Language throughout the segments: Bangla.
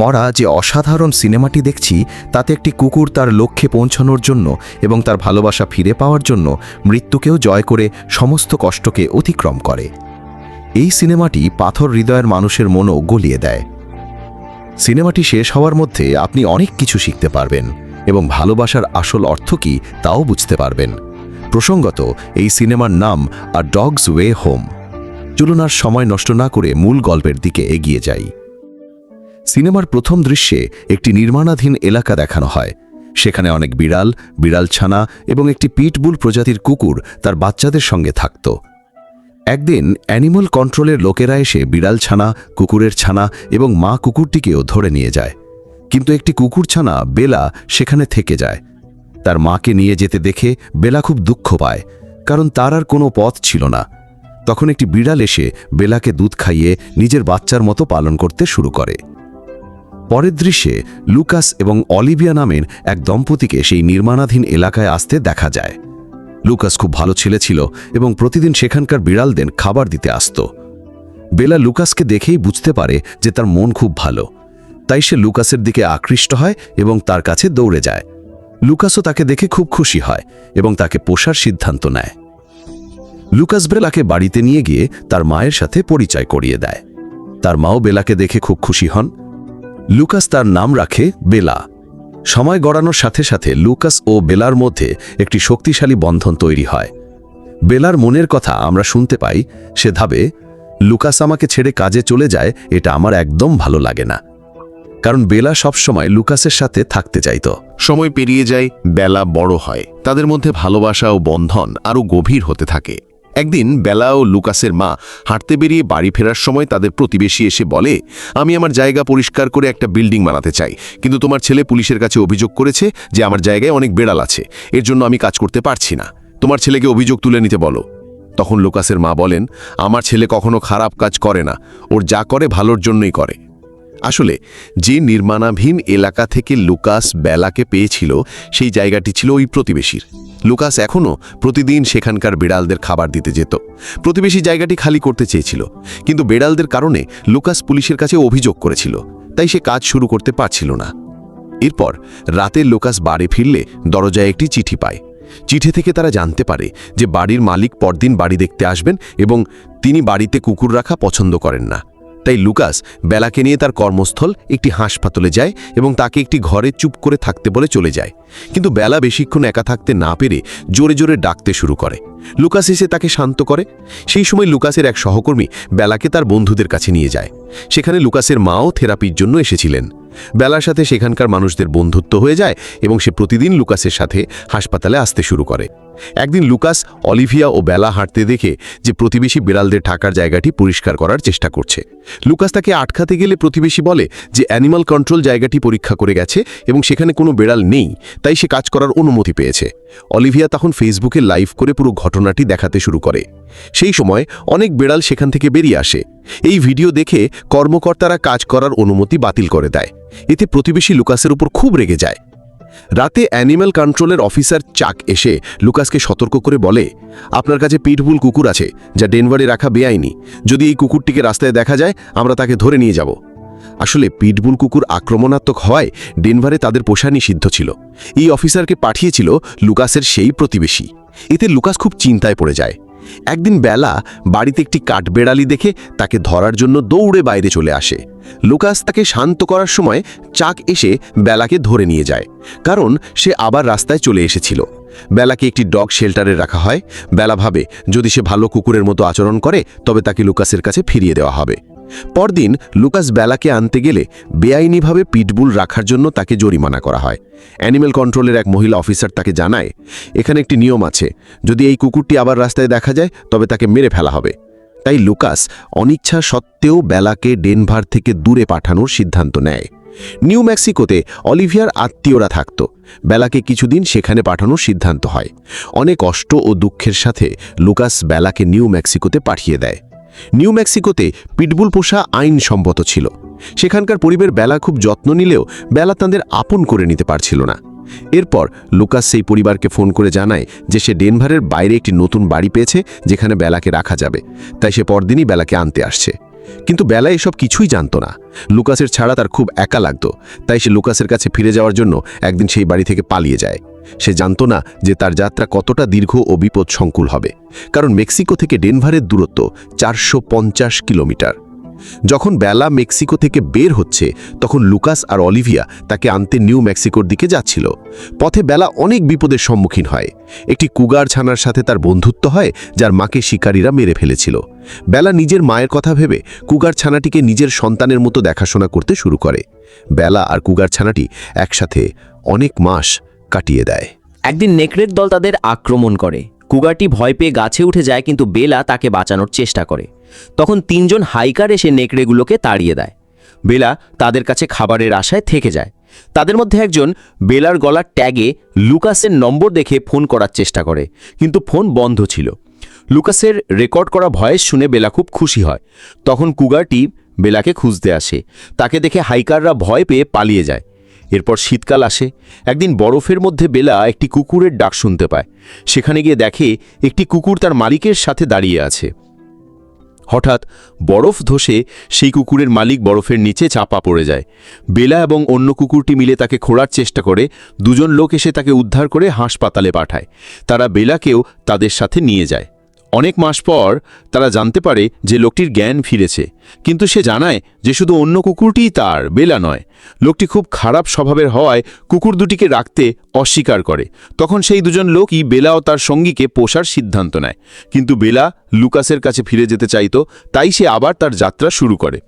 মরা যে অসাধারণ সিনেমাটি দেখছি, তাতে একটি কুকুর তার লক্ষ্যে পৌঁছানোর জন্য এবং তার ভালোবাসা ফিরে পাওয়ার জন্য মৃত্যুকেও জয় করে সমস্ত কষ্টকে অতিক্রম করে। এই সিনেমাটি পাথর হৃদয়ের মানুষের মনও গলিয়ে দেয়। সিনেমাটি শেষ হওয়ার মধ্যে আপনি অনেক কিছু শিখতে পারবেন এবং ভালোবাসার আসল অর্থ কী তাও বুঝতে পারবেন। প্রসঙ্গত, এই সিনেমার নাম আ ডগস ওয়ে হোম চলুন আর সময় নষ্ট না করে মূল গল্পের দিকে এগিয়ে যাই। সিনেমার প্রথম দৃশ্যে একটি নির্মাণাধীন এলাকা দেখানো হয়। সেখানে অনেক বিড়াল বিড়াল ছানা এবং একটি পিটবুল প্রজাতির কুকুর তার বাচ্চাদের সঙ্গে থাকত। একদিন অ্যানিমাল কন্ট্রোলের লোকেরা এসে বিড়াল ছানা কুকুরের ছানা এবং মা কুকুরটিকেও ধরে নিয়ে যায়। কিন্তু একটি কুকুর ছানা বেলা, সেখানে থেকে যায়। তার মাকে নিয়ে যেতে দেখে বেলা খুব দুঃখ পায়, কারণ তার আর কোনো পথ ছিল না। তখন একটি বিড়াল এসে বেলাকে দুধ খাইয়ে নিজের বাচ্চার মতো পালন করতে শুরু করে। পরের দৃশ্যে লুকাস এবং অলিভিয়া নামের এক দম্পতিকে সেই নির্মাণাধীন এলাকায় আসতে দেখা যায়। লুকাস খুব ভালো ছেলে ছিল এবং প্রতিদিন সেখানকার বিড়ালদের খাবার দিতে আসত। বেলা লুকাসকে দেখেই বুঝতে পারে যে তার মন খুব ভালো। তাই সে লুকাসের দিকে আকৃষ্ট হয় এবং তার কাছে দৌড়ে যায়। লুকাসও তাকে দেখে খুব খুশি হয় এবং তাকে পোষার সিদ্ধান্ত নেয়। লুকাস বেলাকে বাড়িতে নিয়ে গিয়ে তার মায়ের সাথে পরিচয় করিয়ে দেয়। তার মাও বেলাকে দেখে খুব খুশি হন লুকাস তার নাম রাখে বেলা। সময় গড়ানোর সাথে সাথে লুকাস ও বেলার মধ্যে একটি শক্তিশালী বন্ধন তৈরি হয়। বেলার মনের কথা আমরা শুনতে পাই, সে ভাবে, লুকাস আমাকে ছেড়ে কাজে চলে যায়, এটা আমার একদম ভালো লাগে না। কারণ বেলা সবসময় লুকাসের সাথে থাকতে চাইত। সময় পেরিয়ে যায়, বেলা বড় হয়। তাদের মধ্যে ভালোবাসা ও বন্ধন আরও গভীর হতে থাকে। একদিন বেলা ও লুকাসের মা হাঁটতে বেরিয়ে বাড়ি ফেরার সময় তাদের প্রতিবেশী এসে বলে, আমি আমার জায়গা পরিষ্কার করে একটা বিল্ডিং বানাতে চাই, কিন্তু তোমার ছেলে পুলিশের কাছে অভিযোগ করেছে যে আমার জায়গায় অনেক বেড়াল আছে, এর জন্য আমি কাজ করতে পারছি না। তোমার ছেলেকে অভিযোগ তুলে নিতে বলো। তখন লুকাসের মা বলেন, আমার ছেলে কখনো খারাপ কাজ করে না, ওর যা করে ভালোর জন্যই করে। আসলে, যে নির্মাণাধীন এলাকা থেকে লুকাস বেলাকে পেয়েছিল, সেই জায়গাটি ছিল ওই প্রতিবেশীর। লুকাস এখনও প্রতিদিন সেখানকার বেড়ালদের খাবার দিতে যেত। প্রতিবেশী জায়গাটি খালি করতে চেয়েছিল। কিন্তু বেড়ালদের কারণে লুকাস পুলিশের কাছে অভিযোগ করেছিল, তাই সে কাজ শুরু করতে পারছিল না। এরপর রাতে লোকাস বাড়ি ফিরলে দরজায় একটি চিঠি পায়। চিঠি থেকে তারা জানতে পারে যে বাড়ির মালিক পরদিন বাড়ি দেখতে আসবেন এবং তিনি বাড়িতে কুকুর রাখা পছন্দ করেন না। তাই লুকাস বেলাকে নিয়ে তার কর্মস্থল একটি হাসপাতালে যায় এবং তাকে একটি ঘরে চুপ করে থাকতে বলে চলে যায়। কিন্তু বেলা বেশিক্ষণ একা থাকতে না পেরে জোরে জোরে ডাকতে শুরু করে। লুকাস এসে তাকে শান্ত করে। সেই সময় লুকাসের এক সহকর্মী বেলাকে তার বন্ধুদের কাছে নিয়ে যায়। সেখানে লুকাসের মাও থেরাপির জন্য এসেছিলেন। বেলার সাথে সেখানকার মানুষদের বন্ধুত্ব হয়ে যায় এবং সে প্রতিদিন লুকাসের সাথে হাসপাতালে আসতে শুরু করে। একদিন লুকাস, অলিভিয়া ও বেলা হাঁটতে দেখে যে প্রতিবেশী বিড়ালদের থাকার জায়গাটি পরিষ্কার করার চেষ্টা করছে। লুকাস তাকে আটকাতে গেলে প্রতিবেশী বলে যে, অ্যানিমাল কন্ট্রোল জায়গাটি পরীক্ষা করে গেছে এবং সেখানে কোনো বিড়াল নেই, তাই সে কাজ করার অনুমতি পেয়েছে। অলিভিয়া তখন ফেসবুকে লাইভ করে পুরো ঘটনাটি দেখাতে শুরু করে। সেই সময় অনেক বিড়াল সেখান থেকে বেরিয়ে আসে। এই ভিডিও দেখে কর্মকর্তারা কাজ করার অনুমতি বাতিল করে দেয়। এতে প্রতিবেশী লুকাসের উপর খুব রেগে যায়। রাতে অ্যানিম্যাল কন্ট্রোলের অফিসার চাক এসে লুকাসকে সতর্ক করে বলে, আপনার কাছে পিটবুল কুকুর আছে, যা ডেনভারে রাখা বেআইনি। যদি এই কুকুরটিকে রাস্তায় দেখা যায়, আমরা তাকে ধরে নিয়ে যাব। আসলে পিটবুল কুকুর আক্রমণাত্মক হওয়ায় ডেনভারে তাদের পোষা নিষিদ্ধ ছিল। এই অফিসারকে পাঠিয়েছিল লুকাসের সেই প্রতিবেশী। এতে লুকাস খুব চিন্তায় পড়ে যায়। একদিন বেলা বাড়িতে একটি কাঠবেড়ালি দেখে তাকে ধরার জন্য দৌড়ে বাইরে চলে আসে। লুকাস তাকে শান্ত করার সময় চাক এসে বেলাকে ধরে নিয়ে যায়, কারণ সে আবার রাস্তায় চলে এসেছিল। বেলাকে একটি ডগ শেল্টারে রাখা হয়। বেলা ভাবে, যদি সে ভালো কুকুরের মতো আচরণ করে, তবে তাকে লুকাসের কাছে ফিরিয়ে দেওয়া হবে। পরদিন লুকাস বেলাকে আনতে গেলে বেআইনিভাবে পিটবুল রাখার জন্য তাকে জরিমানা করা হয়। অ্যানিমেল কন্ট্রোলের এক মহিলা অফিসার তাকে জানায়, এখানে একটি নিয়ম আছে, যদি এই কুকুরটি আবার রাস্তায় দেখা যায়, তবে তাকে মেরে ফেলা হবে। তাই লুকাস অনিচ্ছা সত্ত্বেও বেলাকে ডেনভার থেকে দূরে পাঠানোর সিদ্ধান্ত নেয়। নিউ মেক্সিকোতে অলিভিয়ার আত্মীয়রা থাকত। বেলাকে কিছুদিন সেখানে পাঠানোর সিদ্ধান্ত হয়। অনেক কষ্ট ও দুঃখের সাথে লুকাস বেলাকে নিউ মেক্সিকোতে পাঠিয়ে দেয়। নিউ মেক্সিকোতে পিটবুল পোষা আইনসম্মত ছিল। সেখানকার পরিবার বেলা খুব যত্ন নিলেও বেলা তাঁদের আপন করে নিতে পারছিল না। এরপর লুকাস সেই পরিবারকে ফোন করে জানায় যে সে ডেনভারের বাইরে একটি নতুন বাড়ি পেয়েছে যেখানে বেলাকে রাখা যাবে। তাই সে পরদিনই বেলাকে আনতে আসছে। কিন্তু বেলা এসব কিছুই জানত না। লুকাসের ছাড়া তার খুব একা লাগতো। তাই সে লুকাসের কাছে ফিরে যাওয়ার জন্য একদিন সেই বাড়ি থেকে পালিয়ে যায়। সে জানতো না যে তার যাত্রা কতটা দীর্ঘ ও বিপদ সংকুল হবে, কারণ মেক্সিকো থেকে ডেনভারের দূরত্ব চারশো পঞ্চাশ কিলোমিটার। যখন বেলা মেক্সিকো থেকে বের হচ্ছে, তখন লুকাস আর অলিভিয়া তাকে আনতে নিউ মেক্সিকোর দিকে যাচ্ছিল। পথে বেলা অনেক বিপদের সম্মুখীন হয়। একটি কুগার ছানার সাথে তার বন্ধুত্ব হয়, যার মাকে শিকারীরা মেরে ফেলেছিল। বেলা নিজের মায়ের কথা ভেবে কুগার ছানাটিকে নিজের সন্তানের মতো দেখাশোনা করতে শুরু করে। বেলা আর কুগার ছানাটি একসাথে অনেক মাস কাটিয়ে দেয়। একদিন নেকড়ের দল তাদের আক্রমণ করে। কুগারটি ভয় পেয়ে গাছে উঠে যায় কিন্তু বেলা তাকে বাঁচানোর চেষ্টা করে। তখন তিনজন হাইকার এসে নেকড়েগুলোকে তাড়িয়ে দেয়। বেলা তাদের কাছে খাবারের আশায় থেকে যায়। তাদের মধ্যে একজন বেলার গলার ট্যাগে লুকাসের নম্বর দেখে ফোন করার চেষ্টা করে, কিন্তু ফোন বন্ধ ছিল। লুকাসের রেকর্ড করা ভয়েস শুনে বেলা খুব খুশি হয়। তখন কুগারটি বেলাকে খুঁজতে আসে। তাকে দেখে হাইকাররা ভয় পেয়ে পালিয়ে যায়। এরপর শীতকাল আসে। একদিন বরফের মধ্যে বেলা একটি কুকুরের ডাক শুনতে পায়। সেখানে গিয়ে দেখে একটি কুকুর তার মালিকের সাথে দাঁড়িয়ে আছে। হঠাৎ বরফ ধসে সেই কুকুরের মালিক বরফের নিচে চাপা পড়ে যায়। বেলা এবং অন্য কুকুরটি মিলে তাকে খোঁড়ার চেষ্টা করে। দুজন লোক এসে তাকে উদ্ধার করে হাসপাতালে পাঠায়। তারা বেলাকেও তাদের সাথে নিয়ে যায়। অনেক মাস পর তারা জানতে পারে যে লোকটির জ্ঞান ফিরেছে। কিন্তু সে জানায় যে শুধু অন্য কুকুরটিই তার, বেলা নয়। লোকটি খুব খারাপ স্বভাবের হওয়ায় কুকুর দুটিকে রাখতে অস্বীকার করে। তখন সেই দুজন লোকই বেলা ও তার সঙ্গীকে পোষার সিদ্ধান্ত নেয়। কিন্তু বেলা লুকাসের কাছে ফিরে যেতে চাইত, তাই সে আবার তার যাত্রা শুরু করে।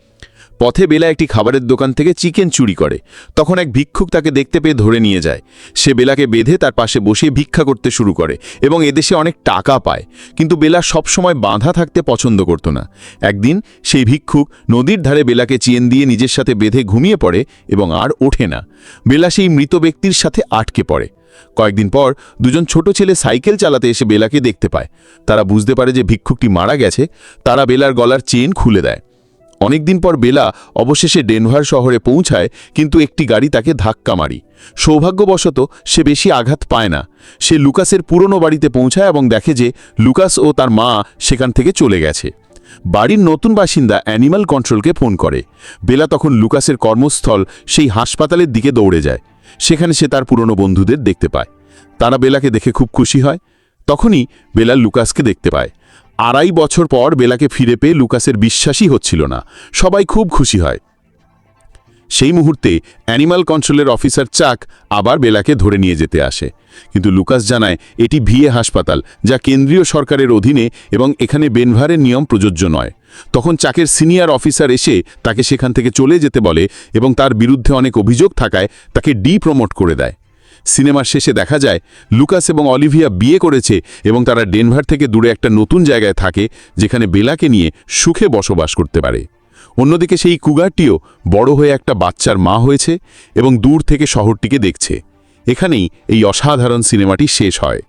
পথে বেলা একটি খাবারের দোকান থেকে চিকেন চুরি করে। তখন এক ভিক্ষুক তাকে দেখতে পেয়ে ধরে নিয়ে যায়। সে বেলাকে বেঁধে তার পাশে বসিয়ে ভিক্ষা করতে শুরু করে এবং এদেশে অনেক টাকা পায়। কিন্তু বেলা সবসময় বাঁধা থাকতে পছন্দ করত না। একদিন সেই ভিক্ষুক নদীর ধারে বেলাকে চেন দিয়ে নিজের সাথে বেঁধে ঘুমিয়ে পড়ে এবং আর ওঠে না। বেলা সেই মৃত ব্যক্তির সাথে আটকে পড়ে। কয়েকদিন পর দুজন ছোট ছেলে সাইকেল চালাতে এসে বেলাকে দেখতে পায়। তারা বুঝতে পারে যে ভিক্ষুকটি মারা গেছে। তারা বেলার গলার চেন খুলে দেয়। অনেকদিন পর বেলা অবশেষে ডেনভার শহরে পৌঁছায়, কিন্তু একটি গাড়ি তাকে ধাক্কা মারি। সৌভাগ্যবশত সে বেশি আঘাত পায় না। সে লুকাসের পুরনো বাড়িতে পৌঁছায় এবং দেখে যে লুকাস ও তার মা সেখান থেকে চলে গেছে। বাড়ির নতুন বাসিন্দা অ্যানিমাল কন্ট্রোলকে ফোন করে। বেলা তখন লুকাসের কর্মস্থল সেই হাসপাতালের দিকে দৌড়ে যায়। সেখানে সে তার পুরনো বন্ধুদের দেখতে পায়। তারা বেলাকে দেখে খুব খুশি হয়। তখনই বেলা লুকাসকে দেখতে পায়। আড়াই বছর পর বেলাকে ফিরে পেয়ে লুকাসের বিশ্বাসই হচ্ছিল না। সবাই খুব খুশি হয়। সেই মুহূর্তে অ্যানিমাল কন্ট্রোলের অফিসার চাক আবার বেলাকে ধরে নিয়ে যেতে আসে। কিন্তু লুকাস জানায়, এটি ভিএ হাসপাতাল, যা কেন্দ্রীয় সরকারের অধীনে এবং এখানে বেনভারের নিয়ম প্রযোজ্য নয়। তখন চাকের সিনিয়র অফিসার এসে তাকে সেখান থেকে চলে যেতে বলে এবং তার বিরুদ্ধে অনেক অভিযোগ থাকায় তাকে ডি প্রমোট করে দেয়। সিনেমার শেষে দেখা যায়, লুকাস এবং অলিভিয়া বিয়ে করেছে এবং তারা ডেনভার থেকে দূরে একটা নতুন জায়গায় থাকে, যেখানে বেলাকে নিয়ে সুখে বসবাস করতে পারে। অন্যদিকে সেই কুগারটিও বড় হয়ে একটা বাচ্চার মা হয়েছে এবং দূর থেকে শহরটিকে দেখছে। এখানেই এই অসাধারণ সিনেমাটি শেষ হয়।